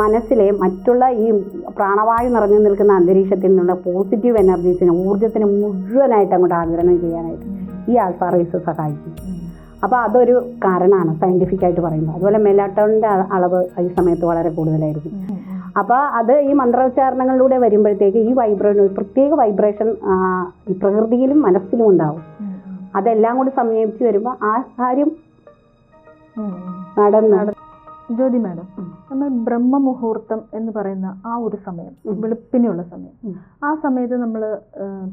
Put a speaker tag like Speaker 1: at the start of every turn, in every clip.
Speaker 1: മനസ്സിലെ മറ്റുള്ള ഈ പ്രാണവായു നിറഞ്ഞു നിൽക്കുന്ന അന്തരീക്ഷത്തിൽ നിന്നുള്ള പോസിറ്റീവ് എനർജീസിനെ ഊർജത്തിന് മുഴുവനായിട്ട് അങ്ങോട്ട് ആഗിരണം ചെയ്യാനായിട്ട് ഈ ആൽഫ റേസ് സഹായിക്കും. അപ്പോൾ അതൊരു കാരണമാണ് സയന്റിഫിക് ആയിട്ട് പറയുന്നത്. അതുപോലെ മെലാട്ടോണിന്റെ അളവ് ഈ സമയത്ത് വളരെ കൂടുതലായിരിക്കും. അപ്പോൾ അത് ഈ മന്ത്രോച്ചാരണങ്ങളിലൂടെ വരുമ്പോഴത്തേക്ക് ഈ വൈബ്രേഷൻ പ്രത്യേക വൈബ്രേഷൻ ഈ പ്രകൃതിയിലും മനസ്സിലും ഉണ്ടാവും. അതെല്ലാം കൂടി സമീപിച്ച് വരുമ്പോൾ ആ കാര്യം നടന്ന്
Speaker 2: ജ്യോതി മാഡം
Speaker 1: നമ്മൾ
Speaker 2: നമ്മൾ ബ്രഹ്മമുഹൂർത്തം എന്ന് പറയുന്ന ആ ഒരു സമയം. വെളുപ്പിനുള്ള സമയം. ആ സമയത്ത് നമ്മൾ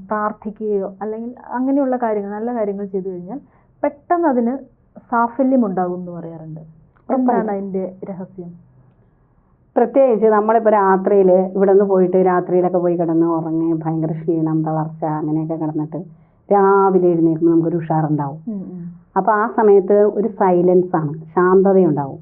Speaker 2: പ്രാർത്ഥിക്കുകയോ അല്ലെങ്കിൽ അങ്ങനെയുള്ള കാര്യങ്ങൾ നല്ല കാര്യങ്ങൾ ചെയ്തു കഴിഞ്ഞാൽ പെട്ടെന്ന് അതിന് സാഫല്യം ഉണ്ടാകും എന്ന് പറയാറുണ്ട് എന്താണ് അതിന്റെ രഹസ്യം?
Speaker 1: പ്രത്യേകിച്ച് നമ്മളിപ്പോൾ രാത്രിയിൽ ഇവിടെ നിന്ന് പോയിട്ട് രാത്രിയിലൊക്കെ പോയി കിടന്ന് ഉറങ്ങി ഭയങ്കര ക്ഷീണം തളർച്ച അങ്ങനെയൊക്കെ കിടന്നിട്ട് രാവിലെ എഴുന്നേൽക്കുമ്പോൾ നമുക്കൊരു ഉഷാറുണ്ടാവും. അപ്പോൾ ആ സമയത്ത് ഒരു സൈലൻസ് ആണ് ശാന്തതയുണ്ടാവും.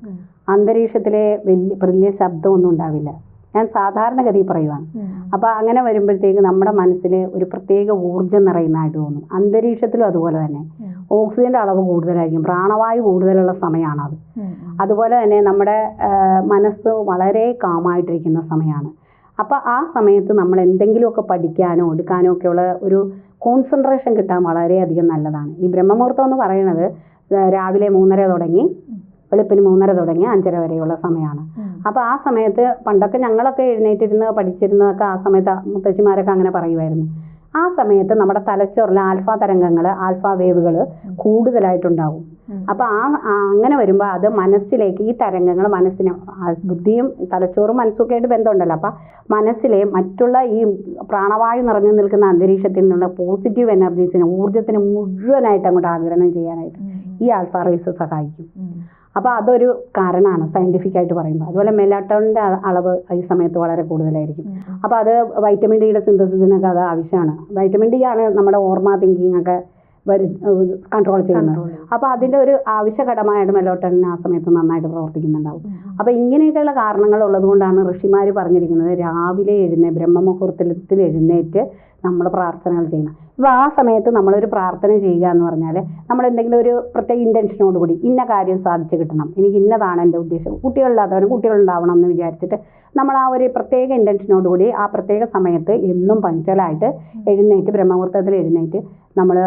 Speaker 1: അന്തരീക്ഷത്തിലെ വലിയ വലിയ ശബ്ദമൊന്നും ഉണ്ടാവില്ല. ഞാൻ സാധാരണഗതി പറയുവാണ്. അപ്പോൾ അങ്ങനെ വരുമ്പോഴത്തേക്ക് നമ്മുടെ മനസ്സിൽ ഒരു പ്രത്യേക ഊർജം നിറയുന്നതായിട്ട് തോന്നും. അന്തരീക്ഷത്തിലും അതുപോലെ തന്നെ. ഓക്സിജന്റെ അളവ് കൂടുതലായിരിക്കും. പ്രാണവായു കൂടുതലുള്ള സമയമാണത്. അതുപോലെ തന്നെ നമ്മുടെ മനസ്സ് വളരെ കാമായിട്ടിരിക്കുന്ന സമയമാണ്. അപ്പോൾ ആ സമയത്ത് നമ്മൾ എന്തെങ്കിലുമൊക്കെ പഠിക്കാനോ എടുക്കാനോ ഒക്കെയുള്ള ഒരു കോൺസെൻട്രേഷൻ കിട്ടാൻ വളരെയധികം നല്ലതാണ്. ഈ ബ്രഹ്മമുഹൂർത്തം എന്ന് പറയുന്നത് രാവിലെ മൂന്നര തുടങ്ങി വെളുപ്പിന് മൂന്നര തുടങ്ങി അഞ്ചര വരെയുള്ള സമയമാണ്. അപ്പോൾ ആ സമയത്ത് പണ്ടൊക്കെ ഞങ്ങളൊക്കെ എഴുന്നേറ്റിരുന്ന് പഠിച്ചിരുന്നതൊക്കെ ആ സമയത്ത് മുത്തശ്ശിമാരൊക്കെ അങ്ങനെ പറയുമായിരുന്നു. ആ സമയത്ത് നമ്മുടെ തലച്ചോറിൽ ആൽഫ തരംഗങ്ങൾ ആൽഫ വേവുകൾ കൂടുതലായിട്ടുണ്ടാവും. അപ്പോൾ ആ അങ്ങനെ വരുമ്പോൾ അത് മനസ്സിലേക്ക് ഈ തരംഗങ്ങൾ മനസ്സിന് ബുദ്ധിയും തലച്ചോറും മനസ്സൊക്കെ ആയിട്ട് ബന്ധമുണ്ടല്ലോ. അപ്പം മനസ്സിലെ മറ്റുള്ള ഈ പ്രാണവായു നിറഞ്ഞു നിൽക്കുന്ന അന്തരീക്ഷത്തിൽ നിന്നുള്ള പോസിറ്റീവ് എനർജീസിന് ഊർജത്തിന് മുഴുവനായിട്ട് അങ്ങോട്ട് ആഗിരണം ചെയ്യാനായിട്ട് ഈ ആൽഫ റേസ് സഹായിക്കും. അപ്പോൾ അതൊരു കാരണമാണ് സയന്റിഫിക് ആയിട്ട് പറയുമ്പോൾ അതുപോലെ മെലാട്ടോണിന്റെ അളവ് ഈ സമയത്ത് വളരെ കൂടുതലായിരിക്കും. അപ്പോൾ അത് വൈറ്റമിൻ ഡിയുടെ സിന്തസിസിനൊക്കെ അത് ആവശ്യമാണ്. വൈറ്റമിൻ ഡി ആണ് നമ്മുടെ ഓർമ്മ തിങ്കിങ് ഒക്കെ വരു കൺട്രോൾ ചെയ്യുന്നത്. അപ്പോൾ അതിന്റെ ഒരു ആവശ്യഘടമായിട്ട് മെലോട്ടോണിന് ആ സമയത്ത് നന്നായിട്ട് പ്രവർത്തിക്കുന്നുണ്ടാവും. അപ്പോൾ ഇങ്ങനെയൊക്കെയുള്ള കാരണങ്ങൾ ഉള്ളതുകൊണ്ടാണ് ഋഷിമാർ പറഞ്ഞിരിക്കുന്നത് രാവിലെ എഴുന്നേ ബ്രഹ്മമുഹൂർത്തത്തിൽ എഴുന്നേറ്റ് നമ്മൾ പ്രാർത്ഥനകൾ ചെയ്യണം അപ്പോൾ ആ സമയത്ത് നമ്മളൊരു പ്രാർത്ഥന ചെയ്യുക എന്ന് പറഞ്ഞാൽ നമ്മൾ എന്തെങ്കിലും ഒരു പ്രത്യേക ഇന്റൻഷനോട് കൂടി ഇന്ന കാര്യം സാധിച്ചു കിട്ടണം എനിക്ക് ഇന്നതാണ് എന്റെ ഉദ്ദേശം കുട്ടികളില്ലാത്തവരും കുട്ടികളുണ്ടാവണം എന്ന് വിചാരിച്ചിട്ട് നമ്മൾ ആ ഒരു പ്രത്യേക ഇന്റൻഷനോട് കൂടി ആ പ്രത്യേക സമയത്ത് എന്നും പഞ്ചലായിട്ട് എഴുന്നേറ്റ് ബ്രഹ്മമുഹൂർത്തത്തിൽ എഴുന്നേറ്റ് നമ്മൾ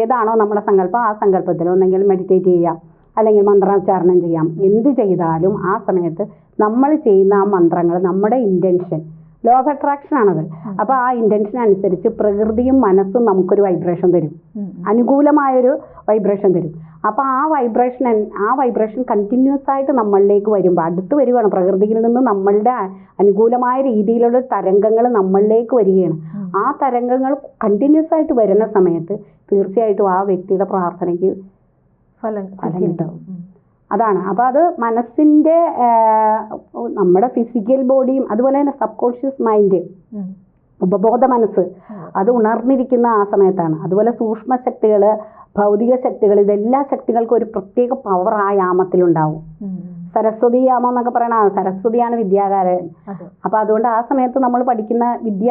Speaker 1: ഏതാണോ നമ്മുടെ സങ്കല്പം ആ സങ്കല്പത്തിൽ ഒന്നെങ്കിൽ മെഡിറ്റേറ്റ് ചെയ്യാം അല്ലെങ്കിൽ മന്ത്രോച്ചാരണം ചെയ്യാം. എന്ത് ചെയ്താലും ആ സമയത്ത് നമ്മൾ ചെയ്യുന്ന ആ മന്ത്രങ്ങൾ നമ്മുടെ ഇന്റൻഷൻ ലോ ഓഫ് അട്രാക്ഷൻ ആണത്. അപ്പോൾ ആ ഇന്റൻഷൻ അനുസരിച്ച് പ്രകൃതിയും മനസ്സും നമുക്കൊരു വൈബ്രേഷൻ തരും. അനുകൂലമായൊരു വൈബ്രേഷൻ തരും. അപ്പോൾ ആ വൈബ്രേഷൻ ആ വൈബ്രേഷൻ കണ്ടിന്യൂസ് ആയിട്ട് നമ്മളിലേക്ക് വരുമ്പോൾ അടുത്ത് വരികയാണ് പ്രകൃതിയിൽ നിന്ന് നമ്മളുടെ അനുകൂലമായ രീതിയിലുള്ള തരംഗങ്ങൾ നമ്മളിലേക്ക് വരികയാണ്. ആ തരംഗങ്ങൾ കണ്ടിന്യൂസ് ആയിട്ട് വരുന്ന സമയത്ത് തീർച്ചയായിട്ടും ആ വ്യക്തിയുടെ പ്രാർത്ഥനയ്ക്ക്
Speaker 2: ഫലം
Speaker 1: ഫലം കിട്ടും. അതാണ്. അപ്പോൾ അത് മനസ്സിന്റെ നമ്മുടെ ഫിസിക്കൽ ബോഡിയും അതുപോലെ തന്നെ സബ് കോൺഷ്യസ് മൈൻഡ് ഉപബോധ മനസ്സ് അത് ഉണർന്നിരിക്കുന്ന ആ സമയത്താണ്. അതുപോലെ സൂക്ഷ്മ ശക്തികൾ ഭൗതിക ശക്തികൾ ഇതെല്ലാ ശക്തികൾക്കും ഒരു പ്രത്യേക പവർ ആ യാമത്തിലുണ്ടാവും. സരസ്വതി അമ്മ എന്നൊക്കെ പറയണ സരസ്വതിയാണ് വിദ്യാകാരൻ. അപ്പൊ അതുകൊണ്ട് ആ സമയത്ത് നമ്മൾ പഠിക്കുന്ന വിദ്യ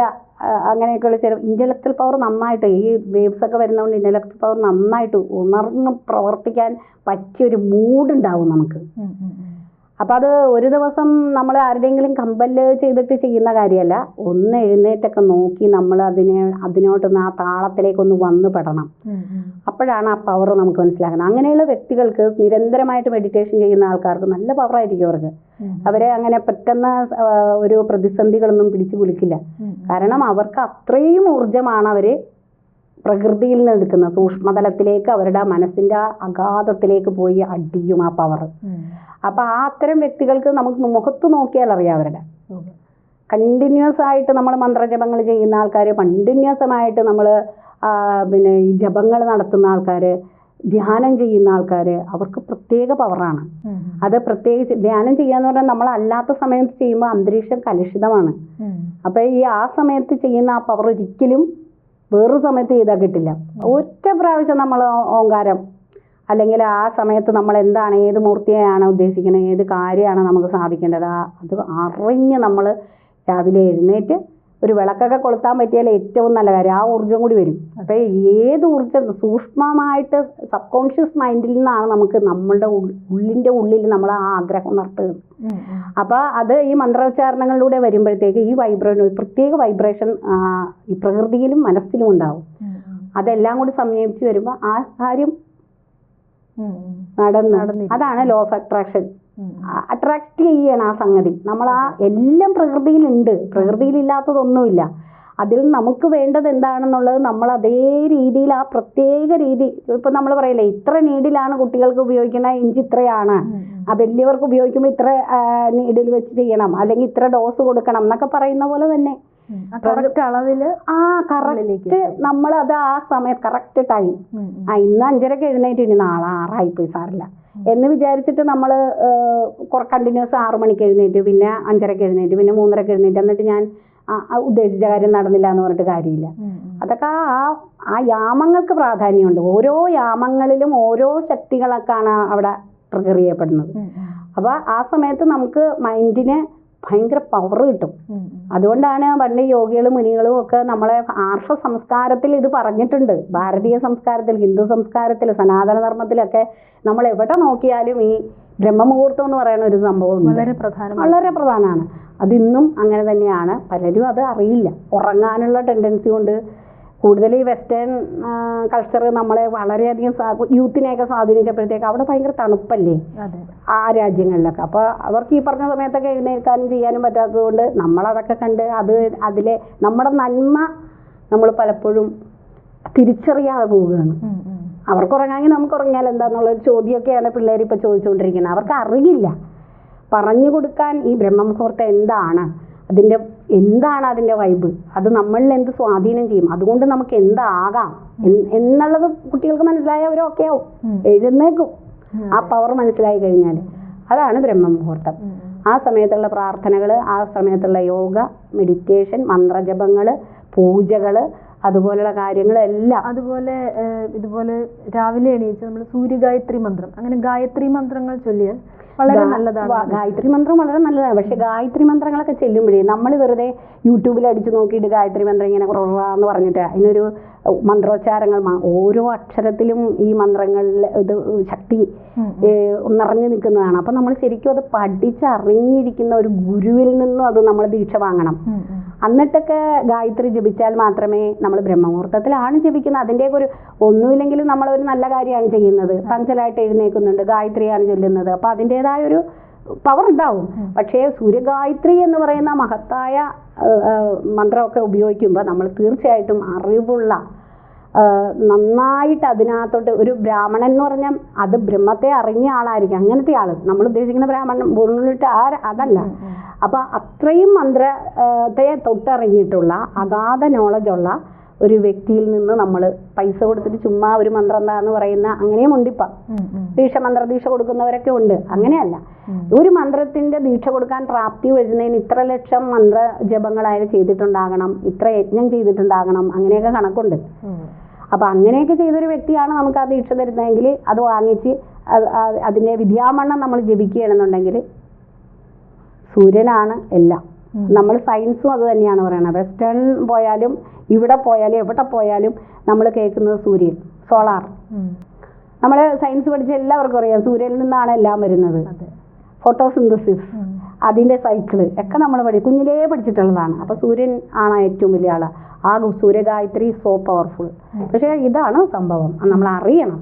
Speaker 1: അങ്ങനെയൊക്കെയുള്ള ചില ഇന്റലക്ച്വൽ പവർ നന്നായിട്ട് ഈ വേവ്സ് ഒക്കെ വരുന്നതുകൊണ്ട് ഇന്റലക്ച്വൽ പവർ നന്നായിട്ട് ഉണർന്ന് പ്രവർത്തിക്കാൻ പറ്റിയൊരു മൂഡ് ഉണ്ടാവും നമുക്ക്. അപ്പോൾ അത് ഒരു ദിവസം നമ്മൾ ആരുടെയെങ്കിലും കമ്പൽ ചെയ്തിട്ട് ചെയ്യുന്ന കാര്യമല്ല. ഒന്ന് എഴുന്നേറ്റൊക്കെ നോക്കി നമ്മൾ അതിനെ അതിനോട്ടൊന്ന് ആ താളത്തിലേക്കൊന്ന് വന്ന് പെടണം. അപ്പോഴാണ് ആ പവർ നമുക്ക് മനസ്സിലാക്കുന്നത് അങ്ങനെയുള്ള വ്യക്തികൾക്ക് നിരന്തരമായിട്ട് മെഡിറ്റേഷൻ ചെയ്യുന്ന ആൾക്കാർക്ക് നല്ല പവറായിരിക്കും അവർക്ക്. അവരെ അങ്ങനെ പെട്ടെന്ന് ഒരു പ്രതിസന്ധികളൊന്നും പിടിച്ചു കുലിക്കില്ല കാരണം അവർക്ക് അത്രയും ഊർജമാണ് അവർ പ്രകൃതിയിൽ നിന്ന് എടുക്കുന്നത്. സൂക്ഷ്മതലത്തിലേക്ക് അവരുടെ മനസ്സിന്റെ ആ അഗാധത്തിലേക്ക് പോയി അടിയും ആ പവർ അപ്പോൾ ആ അത്തരം വ്യക്തികൾക്ക് നമുക്ക് മുഖത്ത് നോക്കിയാൽ അറിയാം അവരുടെ. കണ്ടിന്യൂസ് ആയിട്ട് നമ്മൾ മന്ത്രജപങ്ങൾ ചെയ്യുന്ന ആൾക്കാർ കണ്ടിന്യൂസമായിട്ട് നമ്മൾ പിന്നെ ഈ ജപങ്ങൾ നടത്തുന്ന ആൾക്കാർ ധ്യാനം ചെയ്യുന്ന ആൾക്കാർ അവർക്ക് പ്രത്യേക പവറാണ് അത് പ്രത്യേകിച്ച് ധ്യാനം ചെയ്യാന്ന് പറഞ്ഞാൽ നമ്മൾ അല്ലാത്ത സമയത്ത് ചെയ്യുമ്പോൾ അന്തരീക്ഷം കലുഷിതമാണ്. അപ്പോൾ ഈ ആ സമയത്ത് ചെയ്യുന്ന ആ പവർ ഒരിക്കലും വേറൊരു സമയത്ത് ചെയ്താൽ കിട്ടില്ല. ഒറ്റ പ്രാവശ്യം നമ്മൾ ഓങ്കാരം. അല്ലെങ്കിൽ ആ സമയത്ത് നമ്മൾ എന്താണ് ഏത് മൂർത്തിയാണ് ഉദ്ദേശിക്കുന്നത് ഏത് കാര്യമാണ് നമുക്ക് സാധിക്കേണ്ടത് ആ അത് അറിഞ്ഞ് നമ്മൾ രാവിലെ എഴുന്നേറ്റ് ഒരു വിളക്കൊക്കെ കൊളുത്താൻ പറ്റിയാൽ ഏറ്റവും നല്ല കാര്യം. ആ ഊർജം കൂടി വരും. അപ്പൊ ഏത് ഊർജം സൂക്ഷ്മമായിട്ട് സബ് കോൺഷ്യസ് മൈൻഡിൽ നിന്നാണ് നമുക്ക് നമ്മളുടെ ഉള്ളിന്റെ ഉള്ളിന്റെ ഉള്ളിൽ നമ്മൾ ആ ആഗ്രഹം നടത്തുന്നത്
Speaker 2: ഉം, ഉം.
Speaker 1: അപ്പൊ അത് ഈ മന്ത്രോച്ചാരണങ്ങളിലൂടെ വരുമ്പോഴത്തേക്ക് ഈ വൈബ്രേഷൻ പ്രത്യേക വൈബ്രേഷൻ ഈ പ്രകൃതിയിലും മനസ്സിലും ഉണ്ടാവും. അതെല്ലാം കൂടി സംയോജിച്ച് വരുമ്പോൾ ആ കാര്യം. നടന്ന്. അതാണ് ലോ ഓഫ് അട്രാക്ഷൻ അട്രാക്ട് ചെയ്യണം ആ സംഗതി. നമ്മൾ ആ എല്ലാം പ്രകൃതിയിലുണ്ട്. പ്രകൃതിയിലില്ലാത്തതൊന്നുമില്ല. അതിൽ നമുക്ക് വേണ്ടത് എന്താണെന്നുള്ളത് നമ്മൾ അതേ രീതിയിൽ ആ പ്രത്യേക രീതി ഇപ്പൊ നമ്മൾ പറയില്ലേ ഇത്ര നീഡിലാണ് കുട്ടികൾക്ക് ഉപയോഗിക്കുന്ന ഇഞ്ചി ഇത്രയാണ്. ആ വലിയവർക്ക് ഉപയോഗിക്കുമ്പോൾ ഇത്ര നീഡിൽ വെച്ച് ചെയ്യണം. അല്ലെങ്കിൽ ഇത്ര ഡോസ് കൊടുക്കണം എന്നൊക്കെ പറയുന്ന പോലെ തന്നെ.
Speaker 2: കറക്റ്റ് അളവിൽ
Speaker 1: ആ കറക്റ്റ് നമ്മൾ അത് ആ സമയത്ത് കറക്റ്റ് ടൈം. ആ ഇന്ന് അഞ്ചരക്ക് എഴുന്നേറ്റ് ഇനി നാളെ ആറായിപ്പോയി സാറില്ല. എന്ന് വിചാരിച്ചിട്ട് നമ്മൾ കണ്ടിന്യൂസ് ആറ് മണിക്ക് എഴുന്നേറ്റ് പിന്നെ അഞ്ചരക്ക് എഴുന്നേറ്റ് പിന്നെ മൂന്നരക്ക് എഴുന്നേറ്റ്. എന്നിട്ട് ഞാൻ ഉദ്ദേശിച്ച കാര്യം നടന്നില്ല എന്ന് പറഞ്ഞിട്ട് കാര്യമില്ല. അതൊക്കെ ആ ആ യാമങ്ങൾക്ക് പ്രാധാന്യമുണ്ട്. ഓരോ യാമങ്ങളിലും ഓരോ ശക്തികളൊക്കെയാണ് അവിടെ ട്രിഗർ ചെയ്യപ്പെടുന്നത്. അപ്പോൾ ആ സമയത്ത് നമുക്ക് മൈൻഡിന് ഭയങ്കര പവർ കിട്ടും. അതുകൊണ്ടാണ് പണ്ട് യോഗികളും മുനികളും ഒക്കെ നമ്മളെ ആർഷ സംസ്കാരത്തിൽ ഇത് പറഞ്ഞിട്ടുണ്ട്. ഭാരതീയ സംസ്കാരത്തിൽ ഹിന്ദു സംസ്കാരത്തിൽ സനാതന ധർമ്മത്തിലൊക്കെ നമ്മൾ എവിടെ നോക്കിയാലും ഈ ബ്രഹ്മമുഹൂർത്തം എന്ന് പറയുന്ന ഒരു സംഭവം
Speaker 2: വളരെ പ്രധാനം
Speaker 1: വളരെ പ്രധാനമാണ്. അതിന്നും അങ്ങനെ തന്നെയാണ്. പലരും അത് അറിയില്ല. ഉറങ്ങാനുള്ള ടെൻഡൻസി കൊണ്ട് കൂടുതൽ ഈ വെസ്റ്റേൺ കൾച്ചർ നമ്മളെ വളരെയധികം യൂത്തിനെയൊക്കെ സ്വാധീനിച്ചപ്പോഴത്തേക്ക് അവിടെ ഭയങ്കര തണുപ്പല്ലേ? ആ രാജ്യങ്ങളിലൊക്കെ. അപ്പോൾ അവർക്ക് ഈ പറഞ്ഞ സമയത്തൊക്കെ എഴുന്നേൽക്കാനും ചെയ്യാനും പറ്റാത്തത് കൊണ്ട് നമ്മളതൊക്കെ കണ്ട് അത് അതിലെ നമ്മുടെ നന്മ നമ്മൾ പലപ്പോഴും തിരിച്ചറിയാതെ പോവുകയാണ്. അവർക്ക് ഉറങ്ങാമെങ്കിൽ നമുക്ക് ഉറങ്ങിയാൽ എന്താന്നുള്ളൊരു ചോദ്യമൊക്കെയാണ് പിള്ളേർ ഇപ്പോൾ ചോദിച്ചുകൊണ്ടിരിക്കുന്നത്. അവർക്ക് അറിയില്ല. പറഞ്ഞു കൊടുക്കാൻ ഈ ബ്രഹ്മമുഹൂർത്തം എന്താണ്? അതിന്റെ എന്താണ് അതിന്റെ വൈബ് അത് നമ്മളിൽ എന്ത് സ്വാധീനം ചെയ്യും? അതുകൊണ്ട് നമുക്ക് എന്താകാം? എന്ന് എന്നുള്ളത് കുട്ടികൾക്ക് മനസ്സിലായാൽ അവർ ഓക്കെ ആവും. എഴുന്നേക്കും ആ പവർ മനസ്സിലായി കഴിഞ്ഞാൽ അതാണ് ബ്രഹ്മമുഹൂർത്തം. ആ സമയത്തുള്ള പ്രാർത്ഥനകൾ ആ സമയത്തുള്ള യോഗ മെഡിറ്റേഷൻ മന്ത്രജപങ്ങൾ പൂജകൾ അതുപോലെയുള്ള കാര്യങ്ങളെല്ലാം
Speaker 2: അതുപോലെ ഇതുപോലെ രാവിലെ എണീച്ച് നമ്മൾ സൂര്യഗായത്രി മന്ത്രം അങ്ങനെ ഗായത്രി മന്ത്രങ്ങൾ ചൊല്ലിയാൽ വളരെ നല്ലതാണ്
Speaker 1: ഗായത്രി മന്ത്രം വളരെ നല്ലതാണ് പക്ഷെ ഗായത്രി മന്ത്രങ്ങളൊക്കെ ചെല്ലുമ്പോഴേ നമ്മൾ വെറുതെ യൂട്യൂബിൽ അടിച്ചു നോക്കിയിട്ട് ഗായത്രി മന്ത്രം ഇങ്ങനെ കുറവാന്ന് പറഞ്ഞിട്ട് അതിനൊരു മന്ത്രോച്ചാരങ്ങൾ ഓരോ അക്ഷരത്തിലും ഈ മന്ത്രങ്ങളിൽ ഇത് ശക്തി. നിറഞ്ഞു നിൽക്കുന്നതാണ് അപ്പം നമ്മൾ ശരിക്കും അത് പഠിച്ചറിഞ്ഞിരിക്കുന്ന ഒരു ഗുരുവിൽ നിന്നും അത് നമ്മൾ ദീക്ഷ വാങ്ങണം. എന്നിട്ടൊക്കെ ഗായത്രി ജപിച്ചാൽ മാത്രമേ നമ്മൾ ബ്രഹ്മമുഹൂർത്തത്തിലാണ് ജപിക്കുന്നത്. അതിന്റെയൊക്കെ ഒരു ഒന്നുമില്ലെങ്കിലും നമ്മളൊരു നല്ല കാര്യമാണ് ചെയ്യുന്നത്. പഞ്ചലായിട്ട് എഴുന്നേൽക്കുന്നുണ്ട് ഗായത്രിയാണ് ചൊല്ലുന്നത്. അപ്പോൾ അതിന്റെതായ ഒരു പവർ ഉണ്ടാവും. പക്ഷേ സൂര്യഗായത്രി എന്ന് പറയുന്ന മഹത്തായ മന്ത്രമൊക്കെ ഉപയോഗിക്കുമ്പോൾ നമ്മൾ തീർച്ചയായിട്ടും അറിവുള്ള നന്നായിട്ട് അതിനകത്തോട്ട് ഒരു ബ്രാഹ്മണൻ എന്ന് പറഞ്ഞാൽ അത് ബ്രഹ്മത്തെ അറിഞ്ഞ ആളായിരിക്കും. അങ്ങനത്തെ ആൾ നമ്മൾ ഉദ്ദേശിക്കുന്ന ബ്രാഹ്മണൻ ഉള്ളിട്ട് ആ അതല്ല. അപ്പൊ അത്രയും മന്ത്രത്തെ തൊട്ടറിഞ്ഞിട്ടുള്ള അഗാധ നോളജുള്ള ഒരു വ്യക്തിയിൽ നിന്ന് നമ്മൾ പൈസ കൊടുത്തിട്ട് ചുമ്മാ ഒരു മന്ത്രം എന്താന്ന് പറയുന്ന അങ്ങനെയും ഉണ്ട് ഇപ്പം.
Speaker 2: ഉം, ഉം.
Speaker 1: ദീക്ഷ മന്ത്രദീക്ഷ കൊടുക്കുന്നവരൊക്കെ ഉണ്ട്. അങ്ങനെയല്ല. ഒരു മന്ത്രത്തിന്റെ ദീക്ഷ കൊടുക്കാൻ പ്രാപ്തി വരുന്നതിന് ഇത്ര ലക്ഷം മന്ത്ര ജപങ്ങളായാലും ചെയ്തിട്ടുണ്ടാകണം ഇത്ര യജ്ഞം ചെയ്തിട്ടുണ്ടാകണം അങ്ങനെയൊക്കെ കണക്കുണ്ട്. അപ്പൊ അങ്ങനെയൊക്കെ ചെയ്തൊരു വ്യക്തിയാണ് നമുക്ക് ആ ദീക്ഷ തരുന്നതെങ്കിൽ അത് വാങ്ങിച്ച് അതിന്റെ വിദ്യാമണ്ണം നമ്മൾ ജപിക്കുകയാണെന്നുണ്ടെങ്കിൽ സൂര്യനാണ് എല്ലാം. നമ്മൾ സയൻസും അത് തന്നെയാണ് പറയുന്നത്. വെസ്റ്റേൺ പോയാലും ഇവിടെ പോയാലും എവിടെ പോയാലും നമ്മൾ കേൾക്കുന്നത് സൂര്യൻ സോളാർ നമ്മൾ സയൻസ് പഠിച്ച എല്ലാവർക്കും അറിയാം സൂര്യനിൽ നിന്നാണ് എല്ലാം വരുന്നത്. ഫോട്ടോസിന്തസിസ്
Speaker 2: അതിന്റെ
Speaker 1: അതിന്റെ സൈക്കിൾ ഒക്കെ നമ്മൾ പഠി കുഞ്ഞിലേ പഠിച്ചിട്ടുള്ളതാണ്. അപ്പൊ സൂര്യൻ ആണ് ഏറ്റവും വലിയ ആൾ. ആ സൂര്യഗായത്രി സോ പവർഫുൾ പക്ഷേ ഇതാണ് സംഭവം. നമ്മൾ അറിയണം.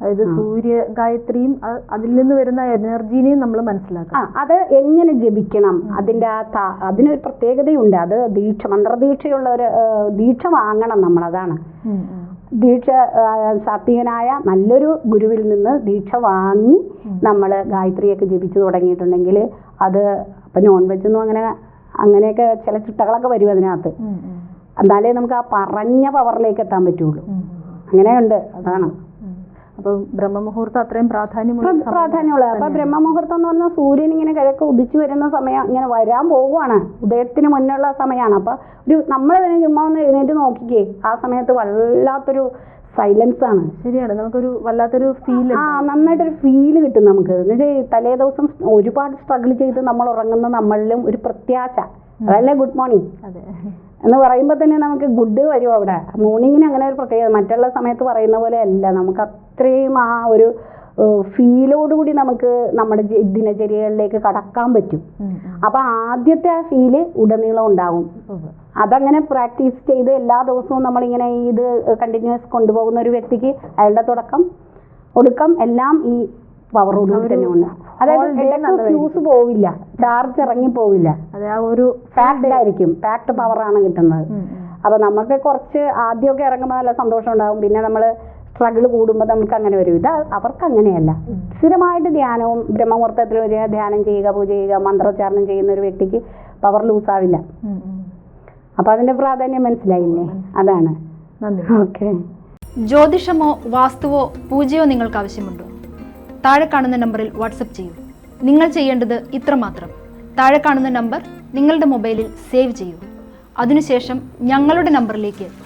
Speaker 2: അതായത് സൂര്യ ഗായത്രിയും അതിൽ നിന്ന് വരുന്ന എനർജീനെയും നമ്മൾ മനസ്സിലാക്കണം.
Speaker 1: ആ അത് എങ്ങനെ ജപിക്കണം? അതിന്റെ ആ ത- അതിനൊരു പ്രത്യേകതയുണ്ട്. അത് ദീക്ഷ മന്ത്രദീക്ഷയുള്ള ഒരു ദീക്ഷ വാങ്ങണം നമ്മൾ അതാണ്. ദീക്ഷ സാത്വികനായ നല്ലൊരു ഗുരുവിൽ നിന്ന് ദീക്ഷ വാങ്ങി നമ്മൾ ഗായത്രിയൊക്കെ ജപിച്ചു തുടങ്ങിയിട്ടുണ്ടെങ്കിൽ അത് അപ്പൊ നോൺ വെജൊന്നും അങ്ങനെ അങ്ങനെയൊക്കെ ചില ചിട്ടകളൊക്കെ വരും അതിനകത്ത്. എന്നാലേ നമുക്ക് ആ പറഞ്ഞ പവറിലേക്ക് എത്താൻ പറ്റുള്ളൂ. അങ്ങനെയുണ്ട്. അതാണ്.
Speaker 2: അപ്പൊ ബ്രഹ്മമുഹൂർത്തം അത്രയും പ്രാധാന്യമുള്ള
Speaker 1: പ്രാധാന്യമുള്ളത് അപ്പൊ ബ്രഹ്മമുഹൂർത്തം എന്ന് പറഞ്ഞാൽ സൂര്യൻ ഇങ്ങനെ കിഴക്ക് ഉദിച്ചു വരുന്ന സമയം ഇങ്ങനെ വരാൻ പോവുകയാണ്. ഉദയത്തിന് മുന്നുള്ള സമയമാണ് അപ്പൊ ഒരു നമ്മൾ തന്നെ ചുമ്മാ ഒന്ന് എഴുന്നേറ്റ് നോക്കിക്കേ ആ സമയത്ത് വല്ലാത്തൊരു സൈലൻസ് ആണ്.
Speaker 2: ശരിയാണ്. നമുക്കൊരു വല്ലാത്തൊരു ഫീൽ
Speaker 1: ആ നന്നായിട്ടൊരു ഫീൽ കിട്ടും നമുക്ക്. എന്നുവെച്ചാൽ തലേ ദിവസം ഒരുപാട് സ്ട്രഗിൾ ചെയ്ത് നമ്മൾ ഉറങ്ങുന്ന നമ്മളിലും ഒരു പ്രത്യാശ. അതല്ലേ ഗുഡ് മോർണിംഗ്
Speaker 3: അതെ.
Speaker 1: എന്ന് പറയുമ്പോൾ തന്നെ നമുക്ക് ഗുഡ് വരും അവിടെ? മോർണിംഗിന് അങ്ങനെ ഒരു പ്രത്യേകത. മറ്റുള്ള സമയത്ത് പറയുന്ന പോലെ അല്ല. നമുക്ക് അത്രയും ആ ഒരു ഫീലോടുകൂടി നമുക്ക് നമ്മുടെ ദിനചര്യകളിലേക്ക് കടക്കാൻ പറ്റും. അപ്പൊ ആദ്യത്തെ ആ ഫീൽ ഉടനീളം ഉണ്ടാവും. അതങ്ങനെ പ്രാക്ടീസ് ചെയ്ത് എല്ലാ ദിവസവും നമ്മളിങ്ങനെ ഇത് കണ്ടിന്യൂസ് കൊണ്ടുപോകുന്ന ഒരു വ്യക്തിക്ക് അയാളുടെ തുടക്കം ഒടുക്കം എല്ലാം ഈ പവറോടുകൂടി തന്നെ ഉണ്ട് അതായത് ഫ്യൂസ് പോവില്ല. ചാർജ് ഇറങ്ങി പോവില്ല.
Speaker 3: ഒരു
Speaker 1: ഫാക്ട് ആയിരിക്കും. ഫാക്ട് പവറാണ് കിട്ടുന്നത്. അപ്പൊ നമുക്ക് കുറച്ച് ആദ്യമൊക്കെ ഇറങ്ങുമ്പോൾ നല്ല സന്തോഷം ഉണ്ടാകും പിന്നെ നമ്മൾ സ്ട്രഗിൾ കൂടുമ്പോൾ നമുക്ക് അങ്ങനെ വരും ഇത് അവർക്ക് അങ്ങനെയല്ല സ്ഥിരമായിട്ട് ധ്യാനവും ബ്രഹ്മമുഹൂർത്തത്തിൽ വരിക ധ്യാനം ചെയ്യുക പൂജ ചെയ്യുക മന്ത്രോച്ചാരണം ചെയ്യുന്ന ഒരു വ്യക്തിക്ക് പവർ ലൂസ് ആവില്ല.
Speaker 3: ഉം, ഉം.
Speaker 1: അപ്പൊ അതിന്റെ പ്രാധാന്യം മനസ്സിലായില്ലേ? അതാണ്. ഓക്കെ.
Speaker 2: ജ്യോതിഷമോ വാസ്തുവോ പൂജയോ നിങ്ങൾക്ക് ആവശ്യമുണ്ടോ? താഴെ കാണുന്ന നമ്പറിൽ വാട്സപ്പ് ചെയ്യൂ. നിങ്ങൾ ചെയ്യേണ്ടത് ഇത്രമാത്രം. താഴെ കാണുന്ന നമ്പർ നിങ്ങളുടെ മൊബൈലിൽ സേവ് ചെയ്യൂ. അതിനുശേഷം ഞങ്ങളുടെ നമ്പറിലേക്ക്